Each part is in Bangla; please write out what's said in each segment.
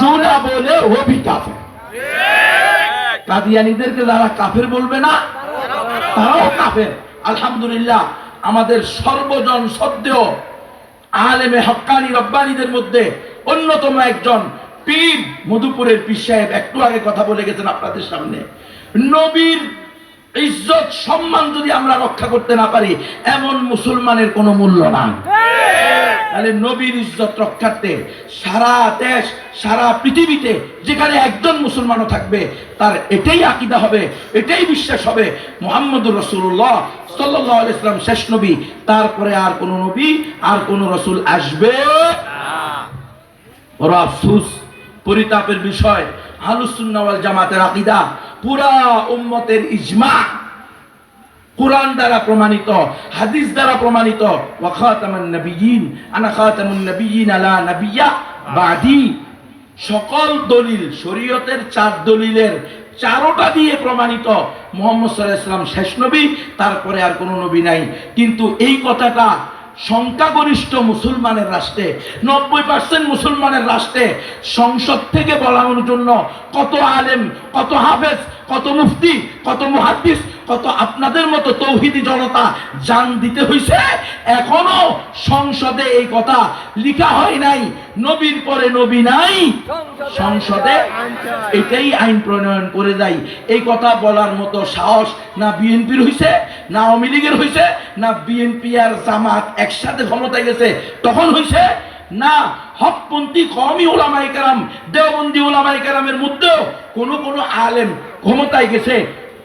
জোরা বলে হবি কাফের। কাদিয়ানিদেরকে যারা কাফের বলবে না, তারাও কাফের। আলহামদুলিল্লাহ, আমাদের সর্বজন সদ্যেও আলেমে হকানি রব্বানিদের মধ্যে অন্যতম একজন পীর মধুপুরের পীর সাহেব। একটু আগে কথা বলে গেছেন আপনাদের সামনে। নবীর ইজ্জত, সম্মান যদি আমরা রক্ষা করতে না পারি, এমন মুসলমানের কোনো মূল্য নাই। তাহলে নবীর ইজ্জত রক্ষার্থে সারা দেশ, সারা পৃথিবীতে যেখানে একজন মুসলমানও থাকবে, তার এটাই আকিদা হবে, এটাই বিশ্বাস হবে মোহাম্মদুর রসুল্লাহ সাল্লাহ ইসলাম শেষ নবী। তারপরে আর কোন নবী, আর কোন রসুল আসবে বড় আফসুস, পরিতাপের বিষয় আলুসুন্নাওয়াল জামাতের আকিদা, পুরা উম্মতের ইজমা। কোরআন দ্বারা প্রমাণিত, হাদিস দ্বারা প্রমাণিত। সকল দলিল শরীয়তের চার দলিলের চারোটা দিয়ে প্রমাণিত। মোহাম্মদ সাল্লাল্লাহু আলাইহি সাল্লাম শেষ নবী, তারপরে আর কোনো নবী নাই। কিন্তু এই কথাটা সংখ্যাগরিষ্ঠ মুসলমানের রাষ্ট্রে, নব্বই পার্সেন্ট মুসলমানের রাষ্ট্রে সংসদ থেকে বলানোর জন্য কত আলেম, কত হাফেজ, কত মুফতি, কত মুহাদ্দিস কত আপনাদের মতো তৌহিদি জনতা জান দিতে হইছে? এখনও সংসদে এই কথা লিখা হয় নাই, নবীর পরে নবী নাই। সংসদে এটাই আইন প্রণয়ন করে দেয়। এই কথা বলার মতো সাহস না বিএনপির হইছে, না আওয়ামী লীগের হইছে, না বিএনপি আর জামাত একসাথে ক্ষমতায় গেছে, তখন হইছে না হকপন্থী কমই ওলামাই কারাম, দেওবন্দি ওলামাই কারামের মধ্যেও কোনো কোনো আলেম ক্ষমতায় গেছে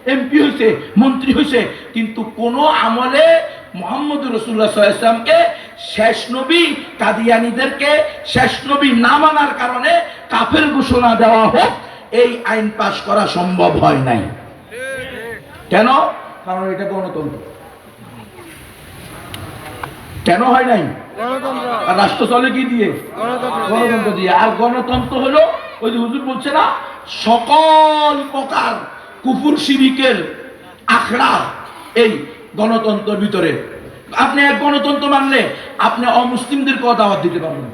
এমপি হয়েছে মন্ত্রী হয়েছে কিন্তু কোন আমলে মোহাম্মদ রসুল্লাহ ইসলামকে শেষ নবী কাদিয়ানিদেরকে শেষ নবী না মানার কারণে কাফের ঘোষণা দেওয়া হোক এই আইন পাশ করা সম্ভব হয় নাই। কেন? কারণ এটা গণতন্ত্র। কেন হয় নাই? রাষ্ট্র চলে কি দিয়ে। গণতন্ত্র দিয়ে। আর গণতন্ত্র হলো ওই যে হুজুর বলছে না সকল প্রকার কুকুর শিরিকের আখড়া এই গণতন্ত্রের ভিতরে। আপনি এক গণতন্ত্র মানলে আপনি অমুসলিমদেরকেও দাওয়াত দিতে পারবেন।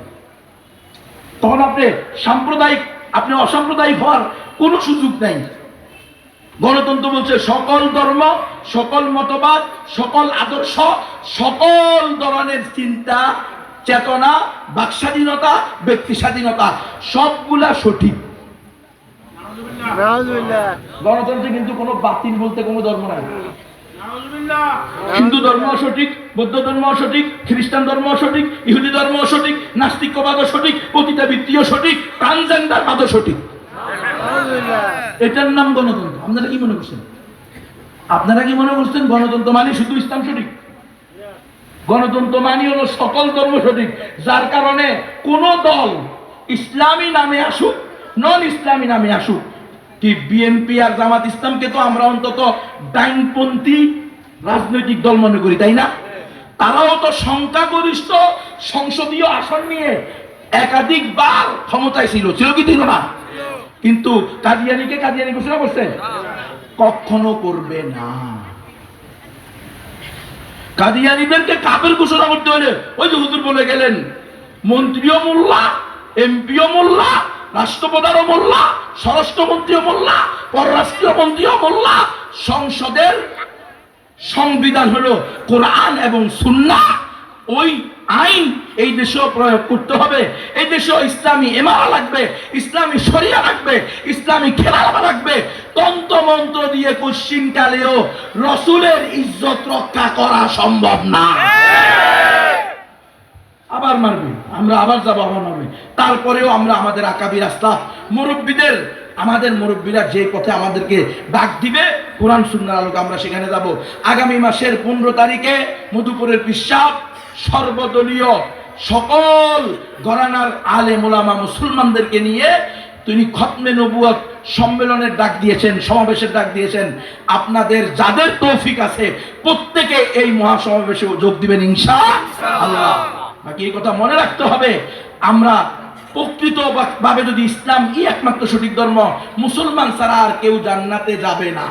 তখন আপনি সাম্প্রদায়িক, আপনি অসাম্প্রদায়িক হওয়ার কোনো সুযোগ নাই। গণতন্ত্র বলছে সকল ধর্ম, সকল মতবাদ, সকল আদর্শ, সকল ধরনের চিন্তা, চেতনা বাক স্বাধীনতা ব্যক্তি স্বাধীনতা সবগুলা সঠিক। গণতন্ত্রে কিন্তু কোনো বাতিল বলতে কোনো ধর্ম নাই। হিন্দু ধর্ম সঠিক বৌদ্ধ ধর্ম সঠিক খ্রিস্টান ধর্ম সঠিক ইহুদি ধর্ম সঠিক নাস্তিকবাদও সঠিক পতিতাবৃত্তিও সঠিক ট্রান্সজেন্ডারবাদও সঠিক। এটার নাম গণতন্ত্র। আপনারা কি মনে করছেন? আপনারা কি মনে করছেন গণতন্ত্র মানে শুধু ইসলাম সঠিক? গণতন্ত্র মানে হলো সকল ধর্ম সঠিক যার কারণে কোন দল ইসলামী নামে আসুক নন ইসলামী নামে আসুক। কি বিএনপি আর জামাত ইসলামকে তো আমরা অন্তত ডাইনপন্থী রাজনৈতিক দল মনে করি, তাই না? তারাও তো সংখ্যাগরিষ্ঠ সংসদীয় আসন নিয়ে একাধিকবার ক্ষমতায় ছিল। ছিল কি, ছিল না? কিন্তু কাদিয়ানিকে কাদিয়ানি ঘোষণা করছে? কখনো করবে না। কাদিয়ানিদেরকে কাপের ঘোষণা করতে হলে, ওই যে হুজুর বলে গেলেন, মন্ত্রীও মোল্লা, এমপিও মোল্লা রাষ্ট্রপ্রধানও মোল্লা স্বরাষ্ট্রমন্ত্রীও মোল্লা, পররাষ্ট্রীয় মন্ত্রীও মোল্লা, সংসদের সংবিধান হলো কোরআন এবং সুন্নাহ। ওই আইন এই দেশেও প্রয়োগ করতে হবে। এই দেশেও ইসলামী এমারা লাগবে, ইসলামী শরিয়া লাগবে, ইসলামী খেলাফা লাগবে। তন্ত্র মন্ত্র দিয়ে কোশ্চিন কালেও রসুলের ইজ্জত রক্ষা করা সম্ভব না। আবার মারবে, আমরা আবার যাব, আবার মারবে। তারপরেও আমরা আমাদের আকাবি রাস্তা, মুরব্বীদের, আমাদের মুরব্বীরা যে পথে আমাদেরকে ডাক দিবে, কোরআন সুন্নার আলোকে আমরা সেখানে যাব। আগামী মাসের পনেরো তারিখে মধুপুরের বিশ্বাস সর্বদলীয় সকল গরানার আলে মোলামা মুসলমানদেরকে নিয়ে তিনি খতমে নবুয়ত সম্মেলনের ডাক দিয়েছেন, সমাবেশের ডাক দিয়েছেন। আপনাদের যাদের তৌফিক আছে, প্রত্যেকে এই মহাসমাবেশে যোগ দিবেন, ইনশা আল্লাহ। বাকি কথা মনে রাখতে হবে। আমরা প্রকৃত ভাবে যদি ইসলাম ই একমাত্র সঠিক ধর্ম, মুসলমান ছাড়া আর কেউ জান্নাতে যাবে না।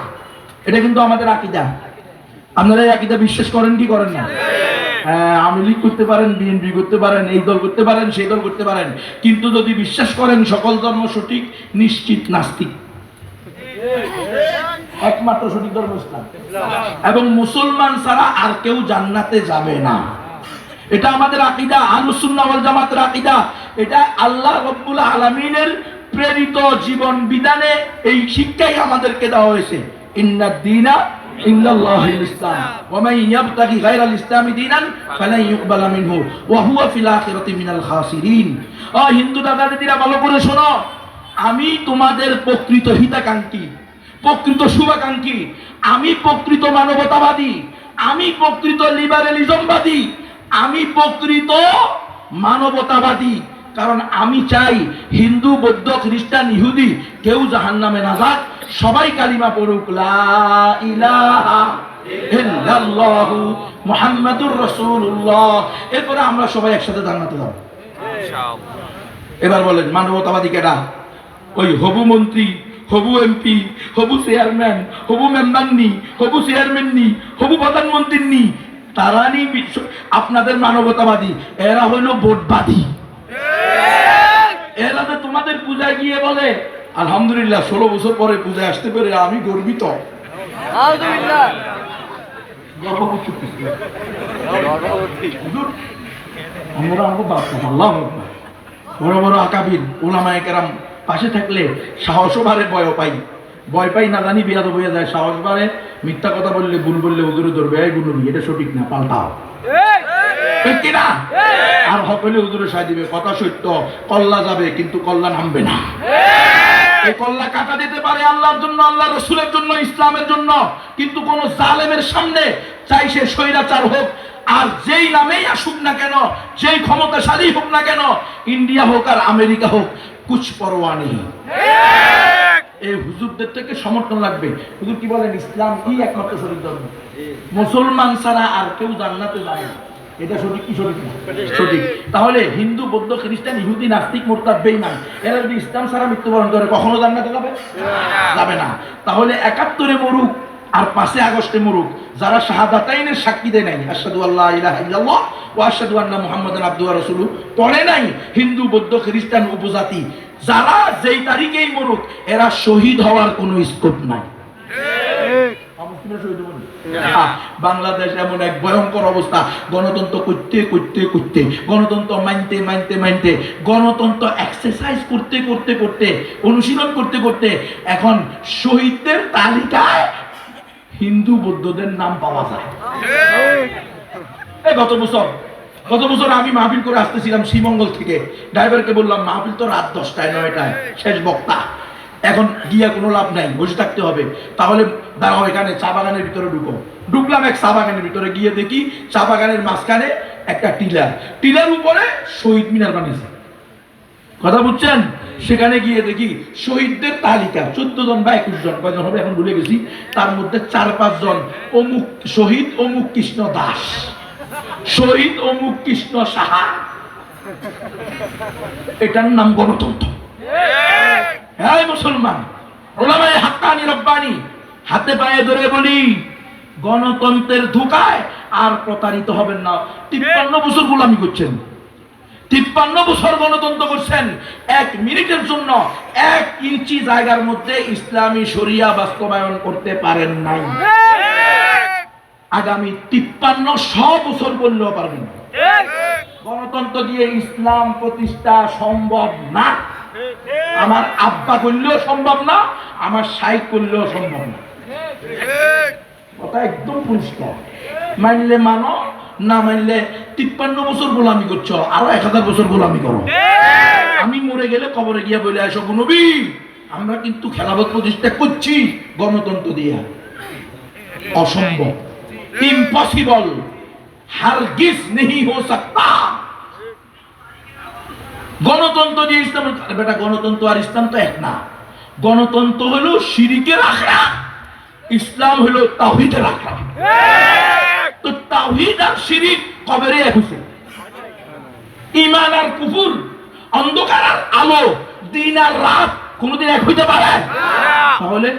এটা কিন্তু আমাদের আকিদা। আপনারা এই আকিদা বিশ্বাস করেন কি করেন না? হ্যাঁ আওয়ামী লীগ করতে পারেন, বিএনপি করতে পারেন, এই দল করতে পারেন, সেই দল করতে পারেন। কিন্তু যদি বিশ্বাস করেন সকল ধর্ম সঠিক, নিশ্চিত নাস্তিক। একমাত্র সঠিক ধর্ম ইসলাম। এবং মুসলমান ছাড়া আর কেউ জান্নাতে যাবে না। এটা আমাদের আকিদা আলুসুন্না জামাতের আকিদা। এটা আল্লাহ রব্বুল আলামিনের প্রেরিত জীবন বিধানে এই শিক্ষাই আমাদেরকে দেওয়া হয়েছে। ইন্নাদ দীনা আমি তোমাদের প্রকৃত হিতাকাঙ্ক্ষী, প্রকৃত শুভাকাঙ্ক্ষী। আমি প্রকৃত মানবতাবাদী। আমি প্রকৃত লিবারেলিজমবাদী। আমি প্রকৃত মানবতাবাদী কারণ আমি চাই হিন্দু বৌদ্ধ খ্রিস্টান ইহুদি কেউ জাহান নামে না যাক। সবাই কালিমা পড়ুক মুহাম্মাদুর রাসূলুল্লাহ। এরপরে আমরা সবাই একসাথে জান্নাতে যাব। এবার বলেন মানবতাবাদী কেডা? ওই হবু মন্ত্রী হবু এমপি হবু চেয়ারম্যান হবু মেম্বার নি হবু চেয়ারম্যান নি হবু প্রধানমন্ত্রী নি তারা নি আপনাদের মানবতাবাদী এরা হইল ভোটবাদী এরা তো তোমাদের পূজায় গিয়ে বলে আলহামদুলিল্লাহ ষোলো বছর পরে পূজায় আসতে পেরে আমি গর্বিত। আমরা আমাকে বাপ মা, বড় বড় আকাবির ওলামায়ে কেরাম পাশে থাকলে সাহসও বাড়ে ভয় পাই। ভয় পাই না জানি বিয়াদ হয়ে যায় সাহস বাড়ে। মিথ্যা কথা বললে ভুল বললে হুজুরে ধরবে এই গুনুবি এটা সঠিক না পাল্টাও। না আর হকলে হুজুরে সাই দিবে কথা সত্য কল্লা যাবে কিন্তু কল্লা নামবে না। এই! কল্লা কাটা দিতে পারে আল্লাহর জন্য আল্লাহ রসুলের জন্য ইসলামের জন্য কিন্তু কোন জালেমের সামনে চাই সে স্বৈরাচার হোক আর যেই নামেই আসুক না কেন যেই ক্ষমতাশালী হোক না কেন ইন্ডিয়া হোক আর আমেরিকা হোক কুছ পরোয়া নেই। এই হুজুরদের থেকে সমর্থন লাগবে। হুজুর কি বলেন, ইসলাম কি একমাত্র সঠিক ধর্ম? মুসলমান ছাড়া আর কেউ জান্নাতে যাবে না। এটা সঠিক কি সঠিক সঠিক। তাহলে হিন্দু, বৌদ্ধ, খ্রিস্টান, ইহুদি, নাস্তিক, মোরতাদ, বেঈমান, এরা যদি ইসলাম ছাড়া মৃত্যুবরণ করে, কখনো জান্নাতে যাবে? যাবে না। তাহলে একাত্তরে মরুক আর পাঁচে আগস্টে মরুক। যারা শাহাদাতাইনের সাক্ষী দেয় নাই, আশহাদু আল্লাহ ইলাহা ইল্লাল্লাহ ওয়া আশহাদু আন্না মুহাম্মাদান আবদুহু ওয়া রাসূলুহু, পড়ে নাই হিন্দু, বৌদ্ধ, খ্রিস্টান, উপজাতি যারা যেই তারিখেই মরুক এরা শহীদ হওয়ার কোনো স্কোপ নাই। বাংলাদেশ এমন এক ভয়ঙ্কর অবস্থা। গণতন্ত্র করতে করতে করতে গণতন্ত্র মানতে মানতে মানতে গণতন্ত্র এক্সারসাইজ করতে করতে করতে অনুশীলন করতে করতে এখন শহীদদের তালিকায় হিন্দু বৌদ্ধদের নাম পাওয়া যায়। এই গত বছর গত বছর আমি মাহফিল করে আসতেছিলাম শ্রীমঙ্গল থেকে। ড্রাইভারকে বললাম, মাহফিল তো রাত দশটায়, নয়টায়, শেষ বক্তা। এখন গিয়া কোনো লাভ নাই, বসে থাকতে হবে। তাহলে দাঁড়াও এখানে, চা বাগানের ভিতরে ঢুকো। ঢুকলাম এক চা বাগানের ভিতরে, গিয়ে দেখি চা বাগানের মাঝখানে একটা টিলার। টিলার উপরে শহীদ মিনার বানিয়েছে। কথা বুঝছেন? সেখানে গিয়ে দেখি শহীদদের তালিকা, চোদ্দ জন বা একুশ জন, কয়জন হবে এখন ভুলে গেছি। তার মধ্যে চার পাঁচ জন অমুক শহীদ, অমুক কৃষ্ণ দাস। শহীদ অমুক কৃষ্ণ সাহা। এটার নাম গণতন্ত্র। হ্যাঁ মুসলমান। ওলামায়ে হাক্কানি রব্বানি, হাতে পায়ে ধরে বলি, গণতন্ত্রের ধোকায় আর প্রতারিত হবেন না। তিপ্পান্ন বছর গোলামি করছেন। তিপ্পান্ন বছর গণতন্ত্র করছেন। এক মিনিটের জন্য এক ইঞ্চি জায়গার মধ্যে ইসলামী শরিয়া বাস্তবায়ন করতে পারেন নাই। আগামী তিপ্পান্ন শ বছর বললেও পারবেন গণতন্ত্র দিয়ে ইসলাম প্রতিষ্ঠা সম্ভব না। আমার আব্বা করলেও সম্ভব না আমার সাইক করলেও সম্ভব না। কথা একদম পরিষ্কার। মানলে মানো না মানলে তিপ্পান্ন বছর গোলামি করছ আরও এক হাজার বছর গোলামি করো। আমি মরে গেলে কবরে গিয়া বলে আসো নবী আমরা কিন্তু খেলাফত প্রতিষ্ঠা করছি গণতন্ত্র দিয়ে। অসম্ভব। ইম্পসিবল হারগিজ নেই হো সকতা গণতন্ত্র যে ইসলাম বেটা গণতন্ত্র আর ইসলাম তো এক না। গণতন্ত্র হলো শিরিকের আখড়া ইসলাম হলো তাওহীদের আখড়া। তো তাওহীদ আর শিরিক কবে এক ইমান আর কুফুর অন্ধকার আর আলো দিন আর রাত কোনোদিন এক হইতে পারে? তাহলে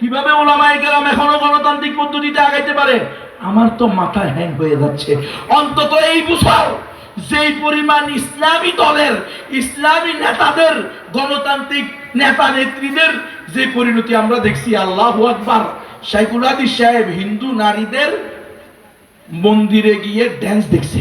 কীভাবে ওলামায়ে কেরাম এখনও গণতান্ত্রিক পদ্ধতিতে আগাইতে পারে? আমার তো মাথা হ্যাং হয়ে যাচ্ছে। অন্তত এই বছর যেই পরিমাণ ইসলামী দলের, ইসলামী নেতাদের, গণতান্ত্রিক নেতা নেত্রীদের যে পরিণতি আমরা দেখছি, আল্লাহ আকবার। শাইকুল হাদিস সাহেব হিন্দু নারীদের মন্দিরে গিয়ে ড্যান্স দেখছে।